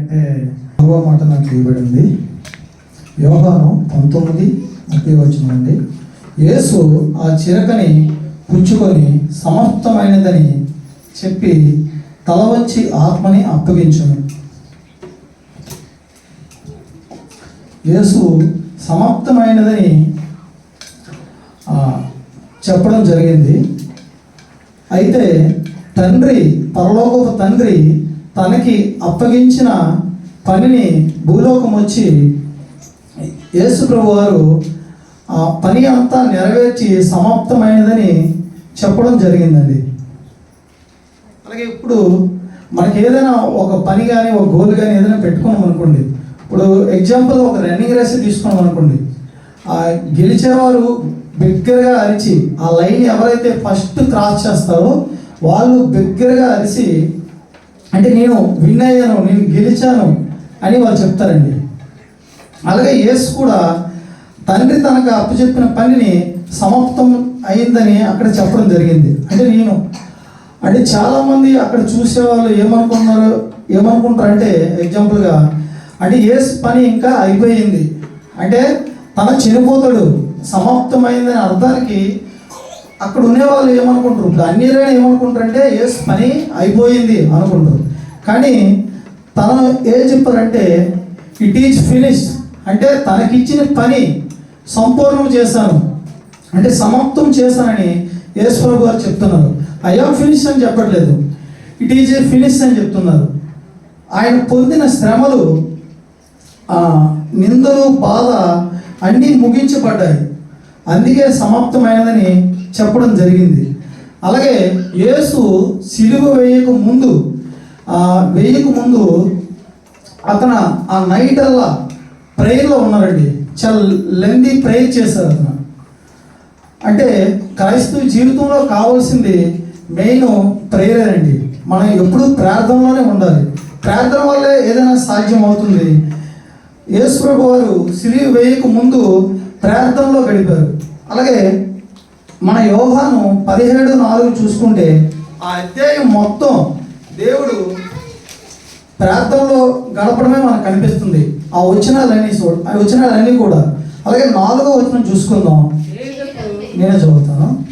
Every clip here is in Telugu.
అయితే ప్రభు మాట నాకు ఇవ్వబడింది. యోగాను పంతొమ్మిది ముప్పై వచ్చిందండి యేసు ఆ చిరకని పుచ్చుకొని సమర్థమైనదని చెప్పి తల వచ్చి ఆత్మని అప్పగించును. యేసు సమాప్తమైనదని చెప్పడం జరిగింది. అయితే తండ్రి పరలోకపు తండ్రి తనకి అప్పగించిన పనిని భూలోకం వచ్చి యేసు ప్రభు వారు ఆ పని అంతా నెరవేర్చి సమాప్తమైనదని చెప్పడం జరిగిందండి. అలాగే ఇప్పుడు మనకి ఏదైనా ఒక పని కానీ ఒక గోల్ కానీ ఏదైనా పెట్టుకున్నాం అనుకోండి. ఇప్పుడు ఎగ్జాంపుల్ ఒక రన్నింగ్ రేస్ తీసుకున్నాం అనుకోండి. ఆ గెలిచేవారు బిగ్గరగా అరిచి ఆ లైన్ ఎవరైతే ఫస్ట్ క్రాస్ చేస్తారో వాళ్ళు బిగ్గరగా అరిచి అంటే నేను విన్ అయ్యాను నేను గెలిచాను అని వాళ్ళు చెప్తారండి. అలాగే యేసు కూడా తండ్రి తనకు అప్పచెప్పిన పనిని సమాప్తం అయిందని అక్కడ చెప్పడం జరిగింది. అంటే నేను అంటే చాలామంది అక్కడ చూసేవాళ్ళు ఏమనుకున్నారు ఏమనుకుంటారంటే ఎగ్జాంపుల్గా అంటే యేసు పని ఇంకా అయిపోయింది. అంటే తన చనిపోతాడు సమాప్తమైందని అర్థానికి అక్కడ ఉండేవాళ్ళు ఏమనుకుంటారు? ఇప్పుడు అన్ని ఏమనుకుంటారంటే పని అయిపోయింది అనుకుంటారు. కానీ తను ఏం చెప్పారంటే ఇట్ ఈజ్ ఫినిష్ అంటే తనకిచ్చిన పని సంపూర్ణం చేశాను. అంటే సమాప్తం చేశానని యేసుప్రభు గారు చెప్తున్నారు. ఐ ఆమ్ ఫినిష్ అని చెప్పట్లేదు. ఇట్ ఈజ్ ఏ ఫినిష్ అని చెప్తున్నారు. ఆయన పొందిన శ్రమలు నిందలు బాధ అన్నీ ముగించబడ్డాయి. అందుకే సమాప్తమైనదని చెప్పడం జరిగింది. అలాగే యేసు సిలువ వేయక ముందు ఆ, వేయక ముందు అతను ఆ నైట్ అల్లా ప్రేయర్లో ఉన్నారండి. చాలా లెందీ ప్రేయర్ చేశారు అతను. అంటే క్రైస్తవ జీవితంలో కావాల్సింది మెయిన్ ప్రేయర్ అండి. మనం ఎప్పుడు ప్రార్థనలోనే ఉండాలి. ప్రార్థన వల్లే ఏదైనా సాధ్యం అవుతుంది. యేసుప్రభు వారు సిరి వేయక ముందు ప్రార్థనలో గడిపారు. అలాగే మన యోహాను పదిహేడు నాలుగు చూసుకుంటే ఆ అధ్యాయం మొత్తం దేవుడు ప్రార్థనలో గడపడమే మనకు కనిపిస్తుంది. ఆ వచనాలన్నీ చూ ఆ వచనాలన్నీ కూడా. అలాగే నాలుగో వచనం చూసుకుందాం. నేనే చదువుతాను.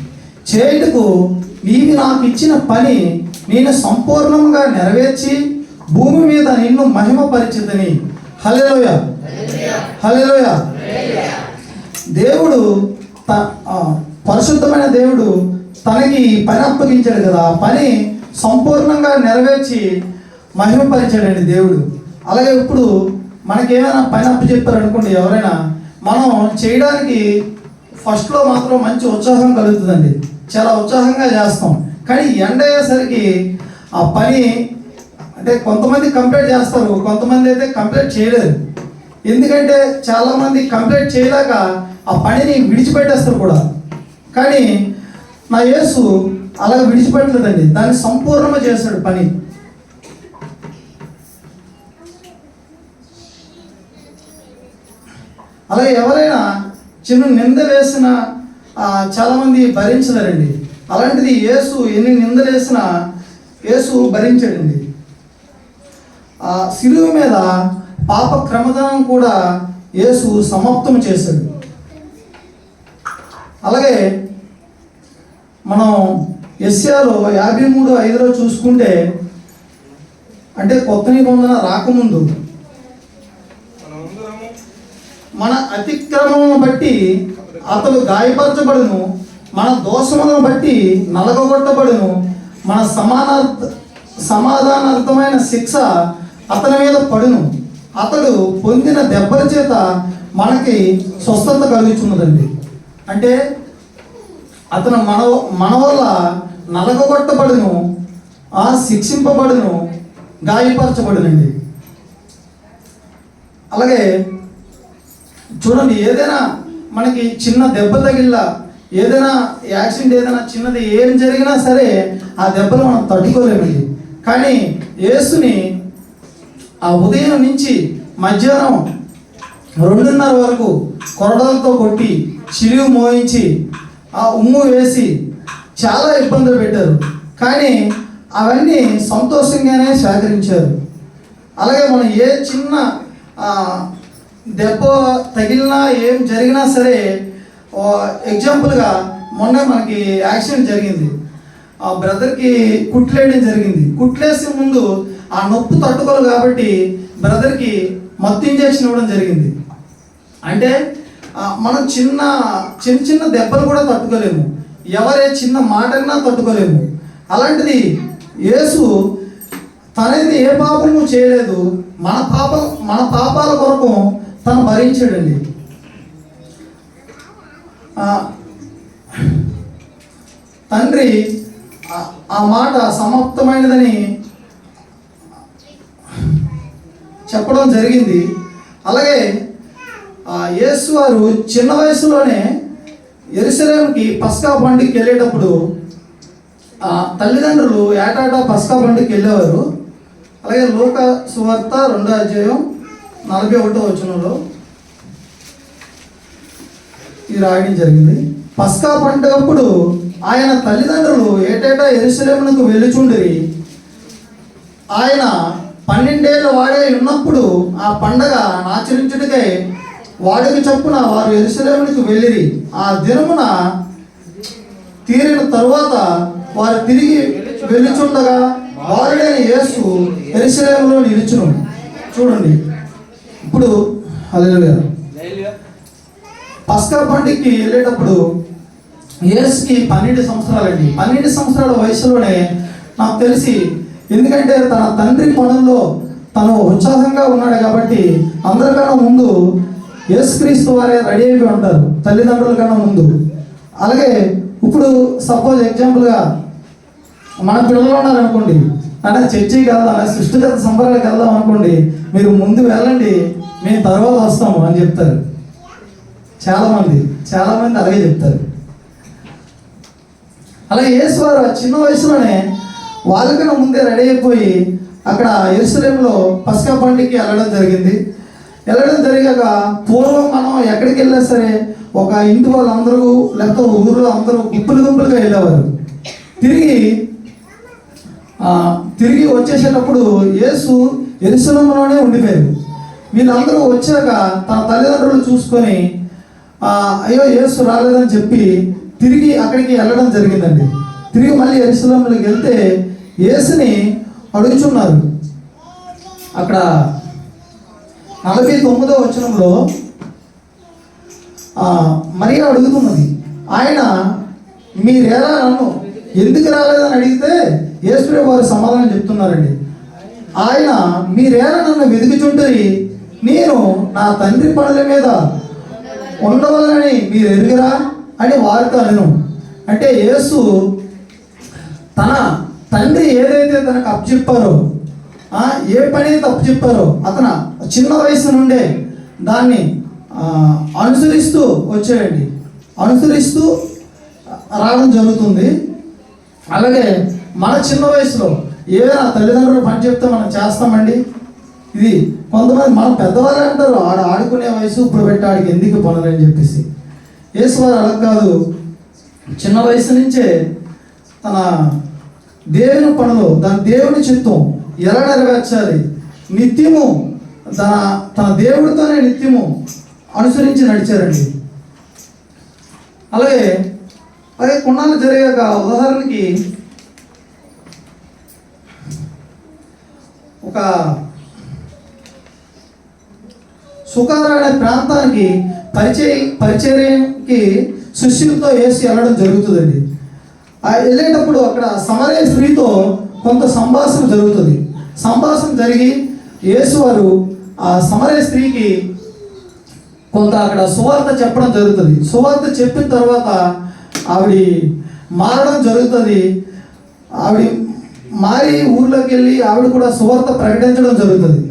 చేయుటకు నీవి నాకు ఇచ్చిన పని నేను సంపూర్ణంగా నెరవేర్చి భూమి మీద నిన్ను మహిమపరిచితని. హల్లెలూయ. హల్లెలూయ. దేవుడు పరిశుద్ధమైన దేవుడు తనకి పని అప్పగించాడు కదా ఆ పని సంపూర్ణంగా నెరవేర్చి మహిమపరిచాడండి దేవుడు. అలాగే ఇప్పుడు మనకేమైనా పని అప్పు చెప్పారు అనుకోండి ఎవరైనా మనం చేయడానికి ఫస్ట్లో మాత్రం మంచి ఉత్సాహం కలుగుతుందండి. చాలా ఉత్సాహంగా చేస్తాం. కానీ ఎండ అయ్యేసరికి ఆ పని అంటే కొంతమంది కంప్లీట్ చేస్తారు కొంతమంది అయితే కంప్లీట్ చేయలేదు ఎందుకంటే చాలామంది కంప్లీట్ చేయలేక ఆ పనిని విడిచిపెట్టేస్తారు కూడా. కానీ నా యేసు అలా విడిచిపెట్టలేదండి. దాన్ని సంపూర్ణంగా చేస్తాడు పని. అలాగే ఎవరైనా చిన్న నింద వేసిన చాలామంది భరించలేరండి. అలాంటిది యేసు ఎన్ని నిందలు వేసినా యేసు భరించాడండి. ఆ శిలువ మీద పాప క్రమదానం కూడా యేసు సమాప్తం చేశాడు. అలాగే మనం ఎస్యాలో యాభై మూడు ఐదులో చూసుకుంటే అంటే కొత్త నిబంధన రాకముందు మన అతిక్రమం బట్టి అతడు గాయపరచబడును మన దోషములను బట్టి నలగొట్టబడును మన సమానార్థ సమాధానార్థమైన శిక్ష అతని మీద పడును. అతడు పొందిన దెబ్బల చేత మనకి స్వస్థత కలుగుతున్నదండి అంటే అతను మన మన వల్ల నలగొట్టబడును ఆ శిక్షింపబడును గాయపరచబడునండి. అలాగే చూడండి ఏదైనా మనకి చిన్న దెబ్బ తగిలిలా ఏదైనా యాక్సిడెంట్ ఏదైనా చిన్నది ఏం జరిగినా సరే ఆ దెబ్బలు మనం తట్టుకోలేమండి. కానీ యేసుని ఆ ఉదయం నుంచి మధ్యాహ్నం రెండున్నర వరకు కొరడాలతో కొట్టి చిరువు మోయించి ఆ ఉమ్ము వేసి చాలా ఇబ్బందులు పెట్టారు. కానీ అవన్నీ సంతోషంగానే స్వీకరించారు అలాగే మనం ఏ చిన్న దెబ్బ తగిలినా ఏం జరిగినా సరే ఎగ్జాంపుల్గా మొన్న మనకి యాక్సిడెంట్ జరిగింది. ఆ బ్రదర్కి కుట్లేయడం జరిగింది. కుట్లేసే ముందు ఆ నొప్పి తట్టుకోలేదు కాబట్టి బ్రదర్కి మత్తు ఇంజెక్షన్ ఇవ్వడం జరిగింది. అంటే మనం చిన్న చిన్న చిన్న దెబ్బలు కూడా తట్టుకోలేము. ఎవరే చిన్న మాటన్నా తట్టుకోలేము. అలాంటిది యేసు తనది ఏ పాపము చేయలేదు. మన పాప మన పాపాల కొరకు తను భరించాడండి. తండ్రి ఆ మాట సమాప్తమైనదని చెప్పడం జరిగింది. అలాగే ఆ యేసు వారు చిన్న వయసులోనే ఎరుసలేంకి పస్కా పండుగకి వెళ్ళేటప్పుడు ఆ తల్లిదండ్రులు ఏటాటా పస్కా పండుగకి వెళ్ళేవారు. అలాగే లోక సువార్త రెండో అధ్యాయం నలభై ఒకటో వచనంలో ఇది రాయడం జరిగింది. పస్కా పండుగప్పుడు ఆయన తల్లిదండ్రులు ఏటేటా ఎరుసలేమునకు వెళ్ళుచుండిరి. ఆయన పన్నెండేళ్ళు వాడే ఉన్నప్పుడు ఆ పండగ ఆచరించుటకై వాడికి చొప్పున వారు ఎరుసలేమునికి వెళ్ళిరి ఆ దినమున తీరిన తరువాత వారు తిరిగి వెళ్ళిచుండగా వారుడైన యేసు ఎరుసలేములో నిలిచిన చూడండి. ఇప్పుడు అదే పస్కా పండుగకి వెళ్ళేటప్పుడు యేసుకి పన్నెండు సంవత్సరాలండి. పన్నెండు సంవత్సరాల వయసులోనే నాకు తెలిసి ఎందుకంటే తన తండ్రి పనుల్లో తను ఉత్సాహంగా ఉన్నాడు కాబట్టి అందరికన్నా ముందు యేసుక్రీస్తు వారే రెడీ అయిపోయి ఉంటారు తల్లిదండ్రుల కన్నా ముందు. అలాగే ఇప్పుడు సపోజ్ ఎగ్జాంపుల్గా మన పిల్లలు ఉన్నారు అనుకోండి. అంటే చర్చికి వెళ్దాం సృష్టిగత సంబరాలకు వెళ్దాం అనుకోండి. మీరు ముందు వెళ్ళండి మేము తర్వాత వస్తాము అని చెప్తారు. చాలామంది చాలామంది అలాగే చెప్తారు. అలాగే యేసు వారు చిన్న వయసులోనే వాళ్ళకన్నా ముందే రెడీ అయిపోయి అక్కడ ఎరుసలేంలో పసకా పండుగకి వెళ్ళడం జరిగింది. వెళ్ళడం జరిగాక పూర్వం మనం ఎక్కడికి వెళ్ళినా సరే ఒక ఇంటి వాళ్ళందరూ లేకపోతే ఊరిలో అందరూ గుంపులు గుంపులుగా వెళ్ళేవారు. తిరిగి తిరిగి వచ్చేసేటప్పుడు యేసు ఎరుసలంలోనే ఉండిపోయారు వీళ్ళందరూ వచ్చాక తన తల్లిదండ్రులు చూసుకొని అయ్యో యేసు రాలేదని చెప్పి తిరిగి అక్కడికి వెళ్ళడం జరిగిందండి. తిరిగి మళ్ళీ ఎరుసలంలోకి వెళ్తే యేసుని అడుగుచున్నారు. అక్కడ నలభై తొమ్మిదో వచనంలో మరియా అడుగుతున్నది ఆయన మీరేరా నన్ను ఎందుకు రాలేదని అడిగితే యేసుడే వారు సమాధానం చెప్తున్నారండి. ఆయన మీరేరా నన్ను వెతుకుచుంటుంది నేను నా తండ్రి పనుల మీద ఉండవలనని మీరు ఎరుగురా అని వారితో నేను అంటే యేసు తన తండ్రి ఏదైతే తనకు అప్పచెప్పారో ఏ పని అయితే అప్పచెప్పారో అతను చిన్న వయసు నుండే దాన్ని అనుసరిస్తూ వచ్చేయండి. అనుసరిస్తూ రావడం జరుగుతుంది. అలాగే మన చిన్న వయసులో ఏదైనా తల్లిదండ్రులు పని చెప్తే మనం చేస్తామండి. ఇది కొంతమంది మన పెద్దవాళ్ళు అంటారు ఆడ ఆడుకునే వయసు ఇప్పుడు పెట్టి ఆడికి ఎందుకు పనులని చెప్పేసి. యేసువారు అలా కాదు. చిన్న వయసు నుంచే తన దేవుని పనులు దాని దేవుని చిత్తం ఎలా నెరవేర్చాలి? నిత్యము తన తన దేవుడితోనే నిత్యము అనుసరించి నడిచారండి. అలాగే అలాగే కొన్నాళ్ళు జరిగాక ఉదాహరణకి ఒక సుకార అనే ప్రాంతానికి పరిచయ పరిచర్యకి శిష్యులతో వేసి వెళ్ళడం జరుగుతుందండి. ఆ వెళ్ళేటప్పుడు అక్కడ సమరయ స్త్రీతో కొంత సంభాషణ జరుగుతుంది. సంభాషణ జరిగి యేసు వారు ఆ సమరయ స్త్రీకి కొంత అక్కడ సువార్త చెప్పడం జరుగుతుంది. సువార్త చెప్పిన తర్వాత ఆవిడ మారడం జరుగుతుంది. ఆవిడ మారి ఊర్లోకి వెళ్ళి ఆవిడ కూడా సువార్త ప్రకటించడం జరుగుతుంది.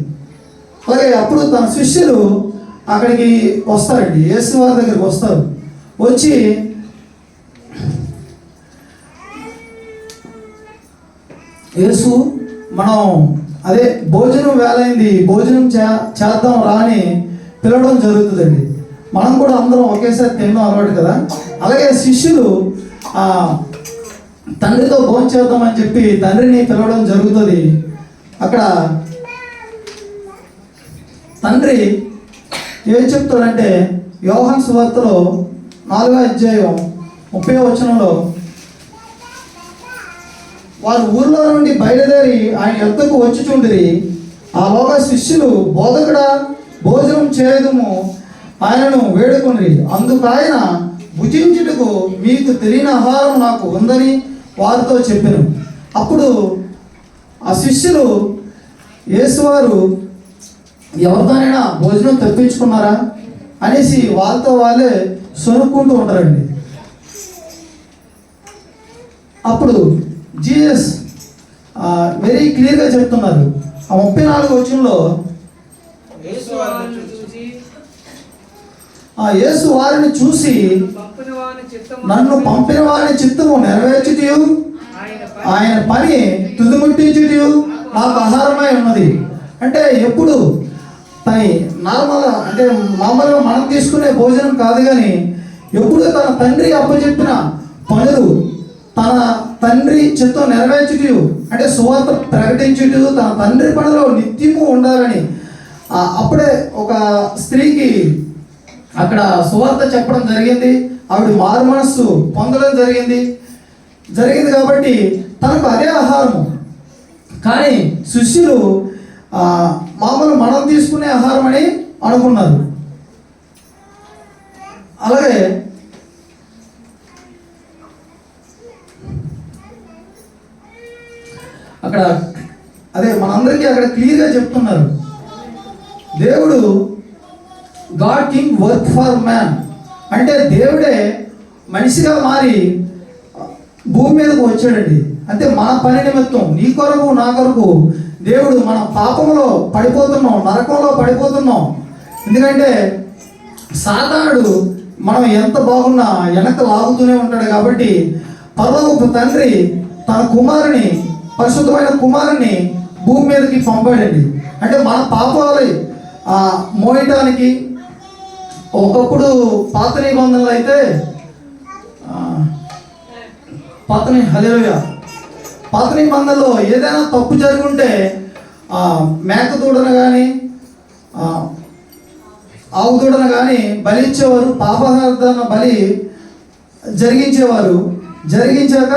అలాగే అప్పుడు తన శిష్యులు అక్కడికి వస్తారండి. యేసు వారి దగ్గరికి వస్తారు. వచ్చి యేసు మనం అదే భోజనం వేలైంది భోజనం చే చేద్దాం రాని పిలవడం జరుగుతుందండి. మనం కూడా అందరం ఒకేసారి తినడం అలవాటు కదా. అలాగే శిష్యులు ఆ, తండ్రితో భోజనం చేద్దామని చెప్పి తండ్రిని పిలవడం జరుగుతుంది. అక్కడ తండ్రి ఏం చెప్తాడంటే యోహన్ సువార్తలో నాలుగో అధ్యాయం ముప్పై వచనంలో వారు ఊర్లో నుండి బయలుదేరి ఆయన యొద్దకు వచ్చుచుండిరి. ఆలోగా శిష్యులు బోధకుడా భోజనం చేయదము ఆయనను వేడుకుని అందుకు ఆయన భుజించుటకు మీకు తెలియని ఆహారం నాకు ఉందని వారితో చెప్పాను. అప్పుడు ఆ శిష్యులు యేసువారు ఎవరితోనైనా భోజనం తెప్పించుకున్నారా? అనేసి వాళ్ళతో వాళ్ళే సొనుక్కుంటూ ఉంటారండి అప్పుడు జీఎస్ వెరీ క్లియర్గా చెప్తున్నారు. ఆ ముప్పై నాలుగు వారిని చూసి ఆ యేసు వారిని చూసి నన్ను పంపిన వారి చిత్తము నెరవేర్చుటయు? ఆయన పని తుదిముట్టించుటయు? నాకు ఆహారమై ఉన్నది. అంటే ఎప్పుడు పని నార్మల్ అంటే మామూలుగా మనం తీసుకునే భోజనం కాదు కానీ ఎప్పుడు తన తండ్రి అప్పచెప్పిన పనులు తన తండ్రి చిత్తం నెరవేర్చుటూ అంటే సువార్త ప్రకటించుటూ తన తండ్రి పనిలో నిత్యము ఉండాలని. అప్పుడే ఒక స్త్రీకి అక్కడ సువార్త చెప్పడం జరిగింది. ఆవిడ మారు మనస్సు పొందడం జరిగింది. జరిగింది కాబట్టి తనకు అదే ఆహారము. కానీ శిష్యులు మామూలు మనం తీసుకునే ఆహారం అని అనుకున్నారు. అలాగే అక్కడ అదే మనందరికీ అక్కడ క్లియర్గా చెప్తున్నారు. దేవుడు god king work for man. అంటే దేవుడే మనిషిగా మారి భూమి మీదకు వచ్చాడండి. అంటే మన పని నిమిత్తం నీ కొరకు నా కొరకు దేవుడు మన పాపంలో పడిపోతున్నాం నరకంలో పడిపోతున్నాం. ఎందుకంటే సాతానుడు మనం ఎంత బాగున్నా వెనక లాగుతూనే ఉంటాడు కాబట్టి పర్వపు తండ్రి తన కుమారుని పరిశుద్ధమైన కుమారుని భూమి మీదకి పంపాడండి. అంటే మన పాపాలు మోయటానికి ఒకప్పుడు పాత నిబంధనలు అయితే ఆ, పాత ని- పాత నిబంధనలో ఏదైనా తప్పు జరుగుంటే మేక దూడను కానీ ఆవు దూడను కానీ బలి ఇచ్చేవారు పాపహార్థన బలి జరిగించేవారు. జరిగించాక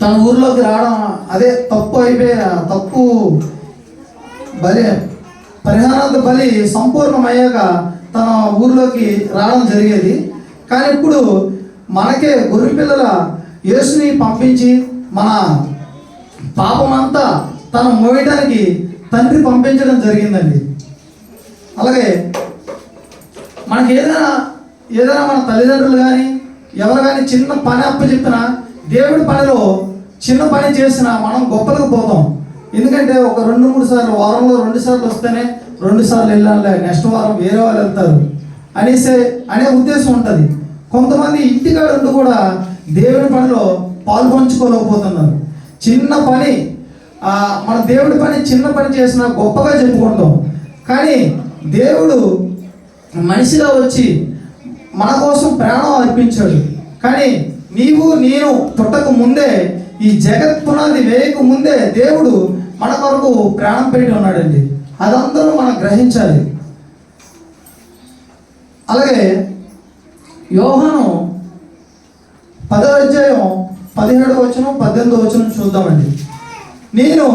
తన ఊర్లోకి రావడం అదే తప్పు అయిపోయి తప్పు బలి పరిహారార్థ బలి సంపూర్ణమయ్యాక తన ఊర్లోకి రావడం జరిగేది. కానీ ఇప్పుడు మనకే గొర్రె పిల్లల యేసుని పంపించి మన పాపమంతా తను మోయడానికి తండ్రి పంపించడం జరిగిందండి. అలాగే మనకి ఏదైనా ఏదైనా మన తల్లిదండ్రులు కానీ ఎవరు కానీ చిన్న పని అప్పచెప్పినా దేవుడి పనిలో చిన్న పని చేసినా మనం గొప్పలకు పోతాం. ఎందుకంటే ఒక రెండు మూడు సార్లు వారంలో రెండు సార్లు వస్తేనే రెండు సార్లు వెళ్ళాలి నెక్స్ట్ వారం వేరే వాళ్ళు వెళ్తారు అనేసే అనే ఉద్దేశం ఉంటుంది. కొంతమంది ఇంటికాడ ఉండి కూడా దేవుడి పనిలో పాల్పంచుకోలేకపోతున్నారు చిన్న పని మన దేవుడి పని చిన్న పని చేసినా గొప్పగా చెప్పుకుంటాం. కానీ దేవుడు మనిషిగా వచ్చి మన కోసం ప్రాణం అర్పించాడు. కానీ నీవు నేను పుట్టక ముందే ఈ జగత్ పునాది వేయక ముందే దేవుడు మన కొరకు ప్రాణం పెట్టి ఉన్నాడండి. అదందరూ మనం గ్రహించాలి. అలాగే యోహాను పదో అధ్యాయం పదిహేడు వచనం పద్దెనిమిదో వచనం చూద్దామండి. నేను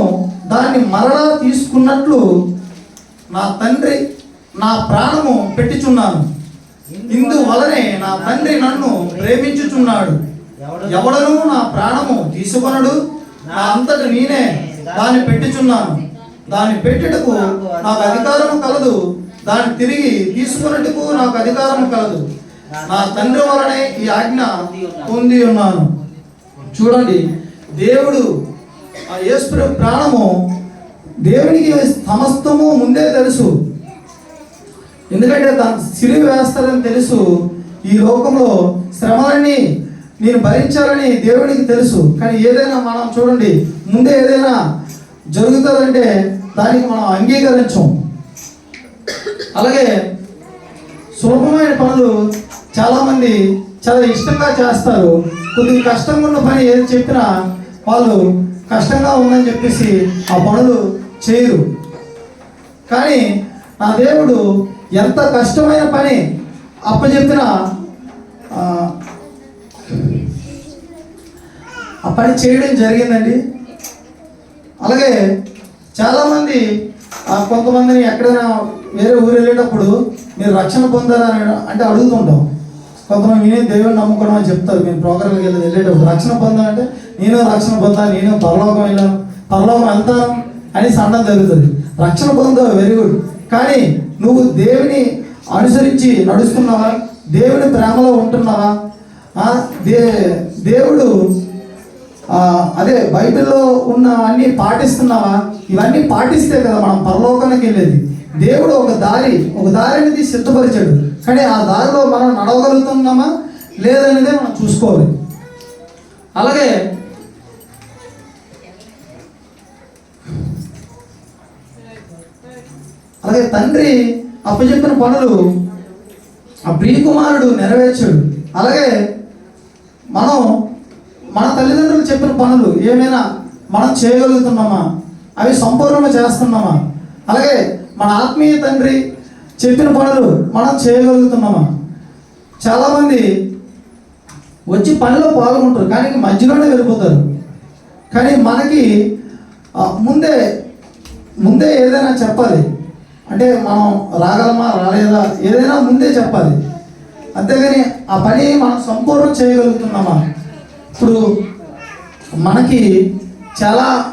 దాన్ని మరలా తీసుకున్నట్లు నా తండ్రి నా ప్రాణము పెట్టుచున్నాను. ఇందువలనే నా తండ్రి నన్ను ప్రేమించుచున్నాడు. ఎవడను? నా ప్రాణము తీసుకొనడు. నా అంతట నేనే దాన్ని పెట్టుచున్నాను. దాన్ని పెట్టుటకు నాకు అధికారము కలదు. దాన్ని తిరిగి తీసుకున్నట్టుకు నాకు అధికారము కలదు. నా తండ్రి వలనే ఈ ఆజ్ఞ పొంది ఉన్నాను. చూడండి దేవుడు ఆ యేసు ప్రాణము దేవునికి సమస్తము ముందే తెలుసు. ఎందుకంటే తను సిరి వేస్తారని తెలుసు. ఈ లోకంలో శ్రమలన్నీ నేను భరించాలని దేవునికి తెలుసు. కానీ ఏదైనా మనం చూడండి ముందే ఏదైనా జరుగుతుందంటే దానికి మనం అంగీకరించం. అలాగే సులభమైన పనులు చాలామంది చాలా ఇష్టంగా చేస్తారు. కొద్దిగా కష్టంగా ఉన్న పని ఏది చెప్పినా వాళ్ళు కష్టంగా ఉందని చెప్పేసి ఆ పనులు చేయరు. కానీ నా దేవుడు ఎంత కష్టమైన పని అప్పచెప్పిన ఆ, ఆ పని చేయడం జరిగిందండి. అలాగే చాలామంది కొంతమందిని ఎక్కడైనా వేరే ఊరు వెళ్ళేటప్పుడు మీరు రక్షణ పొందారా అంటే అడుగుతుంటాం. కొంతమంది నేనే దేవుని నమ్ముకోవడం అని చెప్తారు. మేము ప్రోగ్రాంకి వెళ్ళి వెళ్ళేటప్పుడు రక్షణ పొందాలంటే నేను రక్షణ పొందాను నేను పరలోకం వెళ్ళాను పరలోకం వెళ్తాను అని సన్నం జరుగుతుంది. రక్షణ పొందా వెరీ గుడ్ కానీ నువ్వు దేవుని అనుసరించి నడుస్తున్నావా? దేవుని ప్రేమలో ఉంటున్నావా? దే దేవుడు అదే బైబిల్లో ఉన్న అన్నీ పాటిస్తున్నావా? ఇవన్నీ పాటిస్తే కదా మనం పరలోకానికి వెళ్ళేది. దేవుడు ఒక దారి ఒక దారి అనేది సిద్ధపరిచాడు. కానీ ఆ దారిలో మనం నడవగలుగుతున్నామా? లేదనేదే మనం చూసుకోవాలి. అలాగే అలాగే తండ్రి అప్పచెప్పిన పనులు ఆ ప్రియకుమారుడు నెరవేర్చాడు. అలాగే మనం మన తల్లిదండ్రులు చెప్పిన పనులు ఏమైనా మనం చేయగలుగుతున్నామా? అవి సంపూర్ణంగా చేస్తున్నామా? అలాగే మన ఆత్మీయ తండ్రి చెప్పిన పనులు మనం చేయగలుగుతున్నామా? చాలామంది వచ్చి పనిలో పాల్గొంటారు కానీ మధ్యలోనే వెళ్ళిపోతారు. కానీ మనకి ముందే ముందే ఏదైనా చెప్పాలి. అంటే మనం రాగలమా రాలేదా ఏదైనా ముందే చెప్పాలి. అంతేగాని ఆ పని మనం సంపూర్ణం చేయగలుగుతున్నామా? ఇప్పుడు మనకి చాలా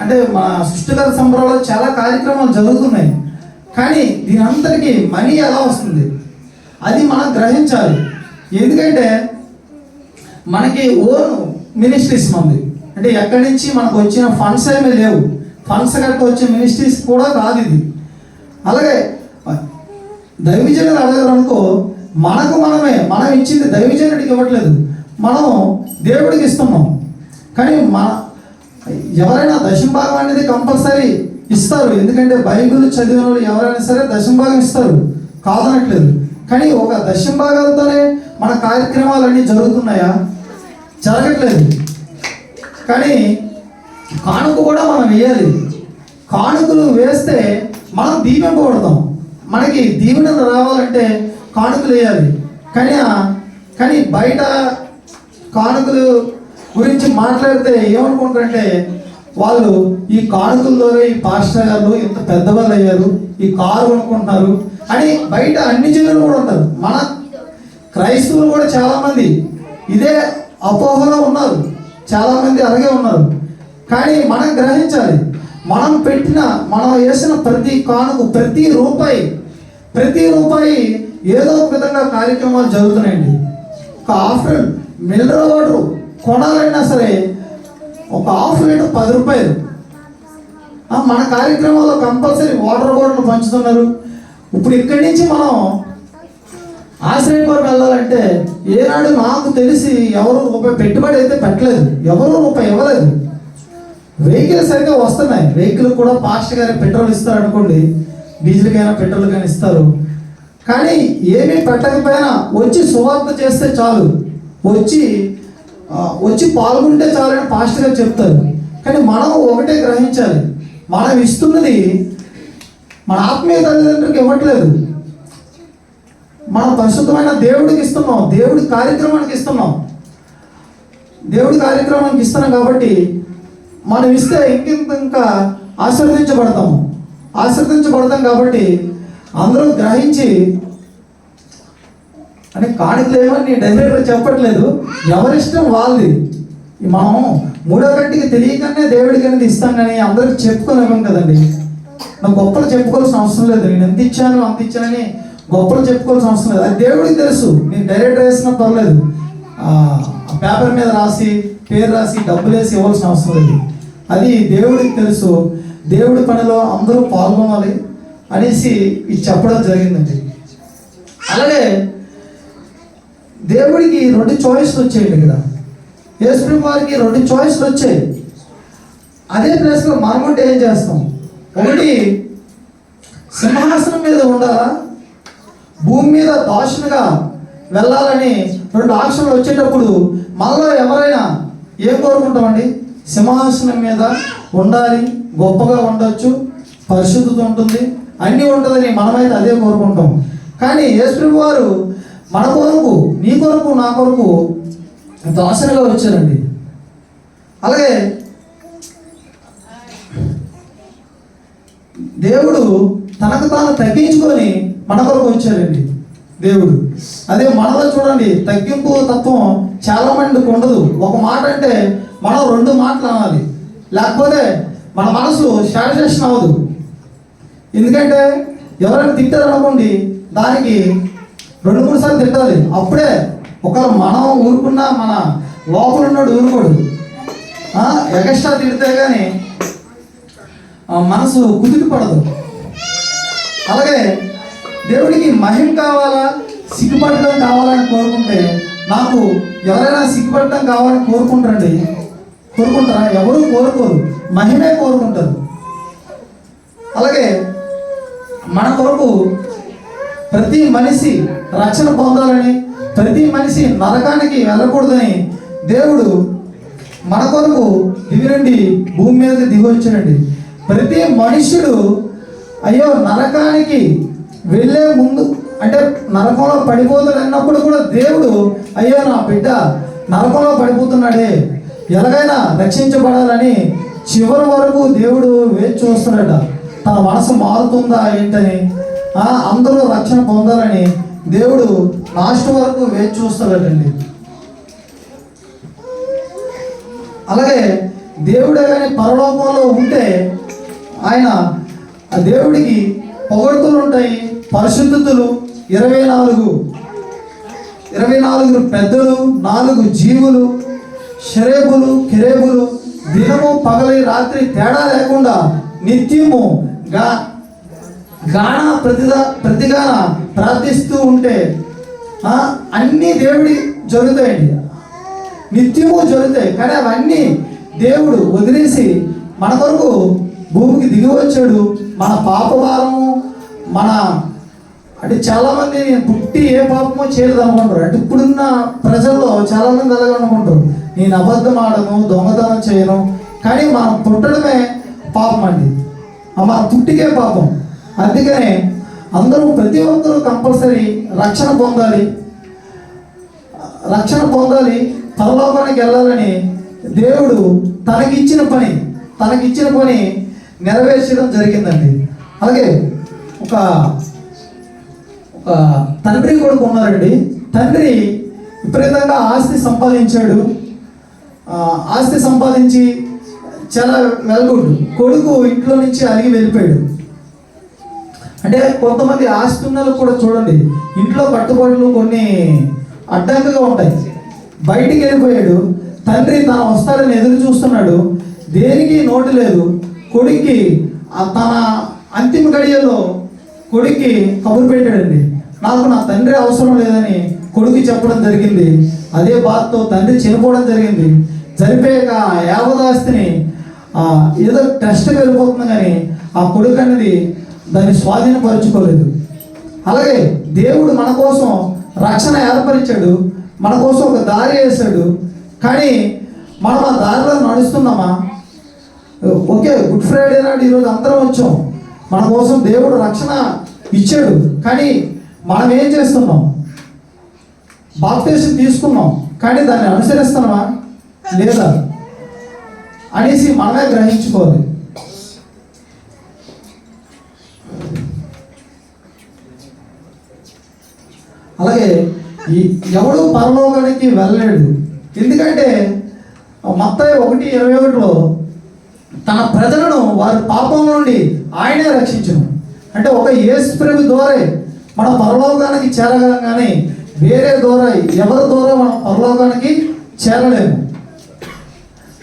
అంటే మన సృష్టికర సంబరంలో చాలా కార్యక్రమాలు జరుగుతున్నాయి. కానీ దీని అంతటికి మనీ ఎలా వస్తుంది? అది మనం గ్రహించాలి. ఎందుకంటే మనకి ఓన్ మినిస్ట్రీస్ మంది. అంటే ఎక్కడి నుంచి మనకు వచ్చిన ఫండ్స్ ఏమీ లేవు. ఫండ్స్ కట్ట వచ్చే మినిస్ట్రీస్ కూడా కాదు ఇది. అలాగే దైవజనులు అడగరు మనకు మనమే మనం ఇచ్చింది దైవజనుడికి ఇవ్వట్లేదు. మనం దేవుడికి ఇస్తున్నాం. కానీ మన ఎవరైనా దశంభాగం అనేది కంపల్సరీ ఇస్తారు. ఎందుకంటే బైబిల్ చదివిన వాళ్ళు ఎవరైనా సరే దశంభాగం ఇస్తారు. కాదనట్లేదు. కానీ ఒక దశంభాగాలతోనే మన కార్యక్రమాలన్నీ జరుగుతున్నాయా? జరగట్లేదు. కానీ కానుక కూడా మనం వేయాలి. కానుకలు వేస్తే మనం దీపింపబడతాం మనకి దీవెన రావాలంటే కానుకలు వేయాలి. కానీ కానీ బయట కానుకలు గురించి మాట్లాడితే ఏమనుకుంటారంటే వాళ్ళు ఈ కానుకల్లోనే ఈ పాస్టర్ గారు ఇంత పెద్దవాళ్ళు అయ్యారు ఈ కారు కొనుక్కుంటున్నారు అని బయట అన్ని జనులు కూడా ఉంటారు. మన క్రైస్తవులు కూడా చాలామంది ఇదే అపోహలో ఉన్నారు. చాలామంది అలాగే ఉన్నారు. కానీ మనం గ్రహించాలి మనం పెట్టిన మనం వేసిన ప్రతి కానుక ప్రతి రూపాయి ప్రతి రూపాయి ఏదో ఒక విధంగా కార్యక్రమాలు జరుగుతున్నాయండి. ఒక హాఫ్ మినరల్ వాటర్ కొనాలన్నా సరే ఒక హాఫ్ లీటర్ పది రూపాయలు. మన కార్యక్రమంలో కంపల్సరీ వాటర్ బాటిల్ పంచుతున్నారు. ఇప్పుడు ఇక్కడి నుంచి మనం ఆశ్రయపురం వెళ్ళాలంటే ఏనాడు నాకు తెలిసి ఎవరు రూపాయి పెట్టుబడి అయితే పెట్టలేదు. ఎవరు రూపాయి ఇవ్వలేదు. వెహికల్ సరిగ్గా వస్తున్నాయి. వెహికల్ కూడా ఫాస్ట్ పెట్రోల్ ఇస్తారు అనుకోండి. డీజిల్కైనా పెట్రోల్ కానీ ఇస్తారు. కానీ ఏమీ పెట్టకపోయినా వచ్చి సువార్త చేస్తే చాలు. వచ్చి వచ్చి పాల్గొంటే చాలని అని గారు చెప్తారు. కానీ మనం ఒకటే గ్రహించాలి. మనం ఇస్తున్నది మన ఆత్మీయ తల్లిదండ్రులకు ఇవ్వట్లేదు. మనం పరిశుద్ధమైన దేవుడికి ఇస్తున్నాం. దేవుడి కార్యక్రమానికి ఇస్తున్నాం. దేవుడి కార్యక్రమానికి ఇస్తున్నాం కాబట్టి మనం ఇస్తే ఇంకింత ఇంకా ఆశీర్వదించబడతాము ఆశీర్వదించబడతాం కాబట్టి అందరూ గ్రహించి అని కాணிకలు నేను డైరెక్టర్ చెప్పట్లేదు. ఎవరిష్టం వాళ్ళది. మనం మూడో గంటకి తెలియకనే దేవుడికి అనేది ఇస్తాం కానీ అందరికి చెప్పుకొని కదండి. నాకు గొప్పలు చెప్పుకోవాల్సిన అవసరం లేదు. నేను ఎంత ఇచ్చాను అంత ఇచ్చానని గొప్పలు చెప్పుకోవాల్సిన అవసరం లేదు. అది దేవుడికి తెలుసు. నేను డైరెక్ట్ వేసిన పర్లేదు. పేపర్ మీద రాసి పేరు రాసి డబ్బులేసి ఇవ్వాల్సిన అవసరం లేదు. అది దేవుడికి తెలుసు. దేవుడి పనిలో అందరూ పాల్గొనాలి అనేసి ఇది చెప్పడం జరిగిందండి. అలాగే దేవుడికి రెండు చాయిస్లు వచ్చాయండి ఇక్కడ. యేసుప్రభు వారికి రెండు చాయిస్లు వచ్చాయి. అదే ప్లేస్లో మనం ఉంటే ఏం చేస్తాం? ఒకటి సింహాసనం మీద ఉండాలా? భూమి మీద దాసునిగా వెళ్ళాలని రెండు ఆప్షన్లు వచ్చేటప్పుడు మనలో ఎవరైనా ఏం కోరుకుంటామండి? సింహాసనం మీద ఉండాలి గొప్పగా ఉండొచ్చు పరిశుద్ధత ఉంటుంది అన్నీ ఉంటుందని మనమైతే అదే కోరుకుంటాం. కానీ యేసు వారు మన కొరకు నీ కొరకు నా కొరకు దాసనగా వచ్చారండి. అలాగే దేవుడు తనకు తాను తగ్గించుకొని మన కొరకు వచ్చారండి. దేవుడు. అదే మనలో చూడండి తగ్గింపు తత్వం చాలా మందికి ఉండదు. ఒక మాట అంటే మనం రెండు మాటలు అనాలి. లేకపోతే మన మనసు సాటిస్ఫాక్షన్ అవ్వదు. ఎందుకంటే ఎవరైనా తిట్టారు అనుకోండి దానికి రెండు మూడు సార్లు తిట్టాలి. అప్పుడే ఒకరు మనం ఊరుకున్నా మన లోపల ఉన్నాడు ఊరుకోడు. ఎగస్ట్రా తిడితే కానీ మనసు కుదిరి పడదు. అలాగే దేవుడికి మహిమ కావాలా సిగ్గుపడడం కావాలని కోరుకుంటే నాకు ఎవరైనా సిగ్గుపడటం కావాలని కోరుకుంటారండి. కోరుకుంటారా? ఎవరు కోరుకోరు. మహిమే కోరుకుంటారు. అలాగే మన కొరకు ప్రతి మనిషి రక్షణ పొందాలని ప్రతి మనిషి నరకానికి వెళ్ళకూడదని దేవుడు మన కొరకు దివి నుండి భూమి మీదకి దిగి వచ్చాడండి. ప్రతి మనుష్యుడు అయ్యో నరకానికి వెళ్ళే ముందు అంటే నరకంలో పడిపోతాడు అన్నప్పుడు కూడా దేవుడు అయ్యో నా బిడ్డ నరకంలో పడిపోతున్నాడే. ఎలాగైనా రక్షించబడాలని చివరి వరకు దేవుడు వేచి చూస్తున్నాడట. తన మనసు మారుతుందా ఏంటని? అందరూ రక్షణ పొందాలని దేవుడు లాస్ట్ వరకు వేచి చూస్తాడటండి అలాగే దేవుడే కానీ పరలోకంలో ఉంటే ఆయన ఆ దేవుడికి పొగడుతులు ఉంటాయి పరిశుద్ధతలు ఇరవై నాలుగు. ఇరవై నాలుగు పెద్దలు నాలుగు జీవులు షరేబులు కిరేబులు దినము పగలి రాత్రి తేడా లేకుండా నిత్యము గా గాన ప్రతిగా ప్రతిగాన ప్రార్థిస్తూ ఉంటే అన్నీ దేవుడి జరుగుతాయండి. నిత్యము జరుగుతాయి కానీ అవన్నీ దేవుడు వదిలేసి మన కొరకు భూమికి దిగి వచ్చాడు. మన పాపభారము మన అంటే చాలా మంది నేను పుట్టి ఏ పాపమో చేయలేదు అనుకుంటారు. అంటే ఇప్పుడున్న ప్రజల్లో చాలా మంది అలాగే అనుకుంటారు. నేను అబద్ధం ఆడను దొంగతనం చేయను. కానీ మనం పుట్టడమే పాపం అండి. మన పుట్టికే పాపం. అందుకనే అందరూ ప్రతి ఒక్కరూ కంపల్సరీ రక్షణ పొందాలి. రక్షణ పొందాలి పరలోకానికి వెళ్ళాలని దేవుడు తనకిచ్చిన పని తనకిచ్చిన పని నెరవేర్చడం జరిగిందండి. అలాగే ఒక తండ్రి కొడుకు ఉన్నారండి తండ్రి విపరీతంగా ఆస్తి సంపాదించాడు. ఆస్తి సంపాదించి చాలా వెల్గుడ్ కొడుకు ఇంట్లో నుంచి అలిగి వెళ్ళిపోయాడు. అంటే కొంతమంది ఆస్తి ఉన్నలు కూడా చూడండి. ఇంట్లో కట్టుబాట్లు కొన్ని అడ్డంకగా ఉంటాయి. బయటికి వెళ్ళిపోయాడు. తండ్రి తను వస్తాడని ఎదురు చూస్తున్నాడు. దేనికి నోటు లేదు. కొడుక్కి తన అంతిమ గడియలో కొడుక్కి కబురు పెట్టాడండి. నాకు నా తండ్రి అవసరం లేదని కొడుకు చెప్పడం జరిగింది. అదే బాధతో తండ్రి చనిపోవడం జరిగింది. చనిపోయాక ఆ యావదాస్తిని ఏదో టెస్ట్ వెళ్ళిపోతుంది కానీ ఆ కొడుకు అనేది దాన్ని స్వాధీనపరచుకోలేదు. అలాగే దేవుడు మన కోసం రక్షణ ఏర్పరిచాడు. మన కోసం ఒక దారి వేశాడు. కానీ మనం ఆ దారిలో నడుస్తున్నామా? ఓకే గుడ్ ఫ్రైడే నాడు ఈరోజు అందరం వచ్చాం. మన కోసం దేవుడు రక్షణ ఇచ్చాడు. కానీ మనం ఏం చేస్తున్నాం? బాప్తేశం తీసుకున్నాం. కానీ దాన్ని అనుసరిస్తున్నామా? లేదా? అనేసి మనమే గ్రహించుకోవాలి. అలాగే ఈ ఎవడు పరలోకానికి వెళ్ళలేడు. ఎందుకంటే మొత్తం ఒకటి ఇరవై ఒకటిలో తన ప్రజలను వారి పాపం నుండి ఆయనే రక్షించను. అంటే ఒక యేసు ప్రభు ద్వారే మనం పరలోకానికి చేరగలం కానీ వేరే ద్వారా ఎవరి ద్వారా మనం పరలోకానికి చేరలేము.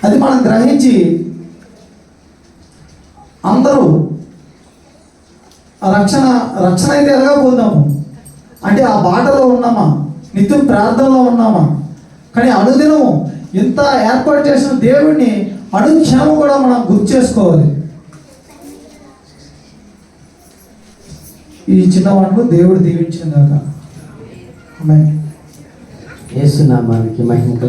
అది మనం గ్రహించి అందరూ ఆ రక్షణ రక్షణ అయితే ఎలాగా పొందాము. అంటే ఆ బాటలో ఉన్నామా? నిత్యం ప్రార్థనలో ఉన్నామా? కానీ అనుదినము ఇంత ఏర్పాటు చేసిన దేవుడిని అనుక్షణం కూడా మనం గుర్తు చేసుకోవాలి. ఈ చిన్న వాటిలో దేవుడు దీవించిన దాకా. యేసునామానికి మహిమ